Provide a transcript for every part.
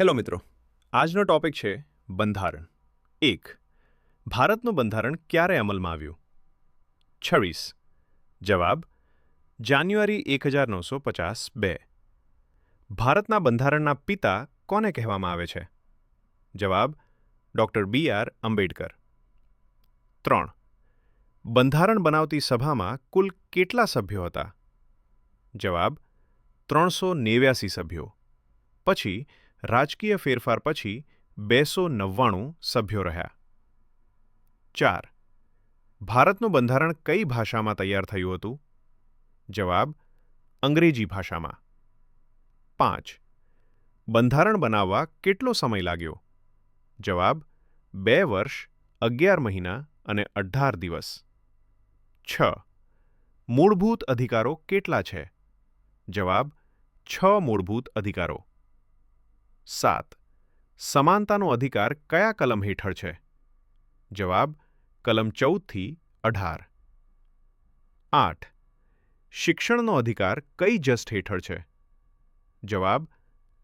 Hello મિત્રો, આજનો topic છે બંધારણ. એક, ભારતનું બંધારણ ક્યારે અમલમાં આવ્યું? છવ્વીસ, જવાબ, જાન્યુઆરી એક હજાર નવસો પચાસ બે. ભારતના બંધારણના પિતા કોને કહેવામાં આવે છે? જવાબ, ડૉક્ટર બી આર આંબેડકર. ત્રણ, બંધારણ બનાવતી સભામાં કુલ કેટલા સભ્યો હતા? જવાબ, ત્રણસો નેવ્યાસી સભ્યો. પછી રાજકીય ફેરફાર પછી બેસો નવ્વાણું સભ્યો રહ્યા. ચાર. ભારતનું બંધારણ કઈ ભાષામાં તૈયાર થયું હતું? જવાબ, અંગ્રેજી ભાષામાં. પાંચ. બંધારણ બનાવવા કેટલો સમય લાગ્યો? જવાબ, બે વર્ષ, અગિયાર મહિના અને અઢાર દિવસ. છ. મૂળભૂત અધિકારો કેટલા છે? જવાબ, છ મૂળભૂત અધિકારો. સાત. સમાનતાનો અધિકાર કયા કલમ હેઠળ છે? જવાબ, કલમ ચૌદથી અઢાર. આઠ. શિક્ષણનો અધિકાર કઈ જસ્ટ હેઠળ છે? જવાબ,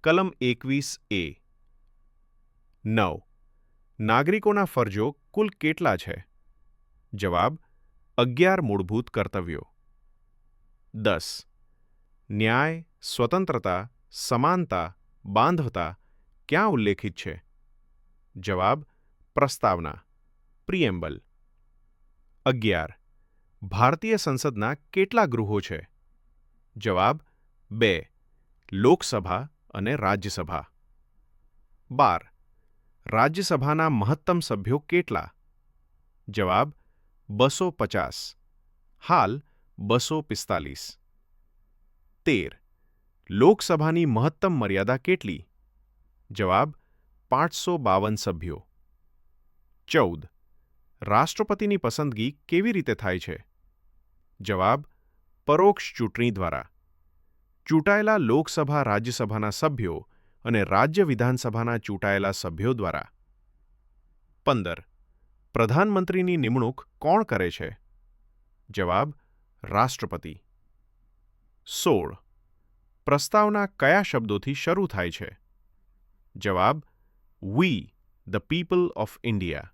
કલમ એકવીસ એ. નવ. નાગરિકોના ફરજો કુલ કેટલા છે? જવાબ, અગિયાર મૂળભૂત કર્તવ્યો. દસ. ન્યાય, સ્વતંત્રતા, સમાનતા બાંધવતા ક્યાં ઉલ્લેખિત છે? જવાબ, પ્રસ્તાવના, પ્રિએમ્બલ. અગિયાર. ભારતીય સંસદના કેટલા ગૃહો છે? જવાબ, બે. લોકસભા અને રાજ્યસભા. બાર. રાજ્યસભાના મહત્તમ સભ્યો કેટલા? જવાબ, બસો પચાસ. હાલ બસો પિસ્તાલીસ. તેર. લોકસભાની મહત્તમ મર્યાદા કેટલી? જવાબ, પાંચસો બાવન સભ્યો. ચૌદ, રાષ્ટ્રપતિની પસંદગી કેવી રીતે થાય છે? જવાબ, પરોક્ષ ચૂંટણી દ્વારા. ચૂંટાયેલા લોકસભા રાજ્યસભાના સભ્યો અને રાજ્ય વિધાનસભાના ચૂંટાયેલા સભ્યો દ્વારા. પંદર, પ્રધાનમંત્રીની નિમણૂક કોણ કરે છે? જવાબ, રાષ્ટ્રપતિ. સોળ પ્રસ્તાવના કયા શબ્દોથી શરૂ થાય છે? જવાબ we the people of India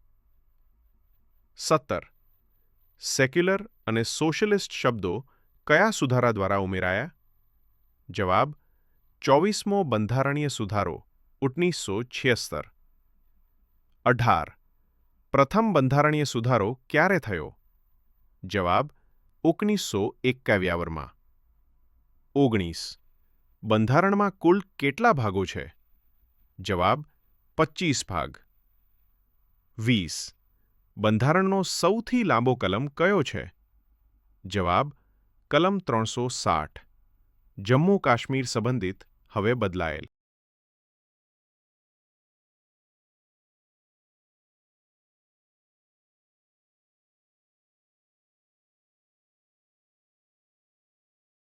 સત્તર સેક્યુલર અને સોશિયલિસ્ટ શબ્દો કયા સુધારા દ્વારા ઉમેરાયા? જવાબ, ચોવીસમો બંધારણીય સુધારો, ઓગણીસો છ્યસ્તર અઢાર, પ્રથમ બંધારણીય સુધારો ક્યારે થયો? જવાબ, ઓગણીસો એકાવ્યાવરમાં. ઓગણીસ બંધારણમાં કુલ કેટલા ભાગો છે? જવાબ પચીસ ભાગ. વીસ. બંધારણનો સૌથી લાંબો કલમ કયો છે? જવાબ, કલમ ત્રણસો સાઠ. જમ્મુ કાશ્મીર સંબંધિત, હવે બદલાયેલ.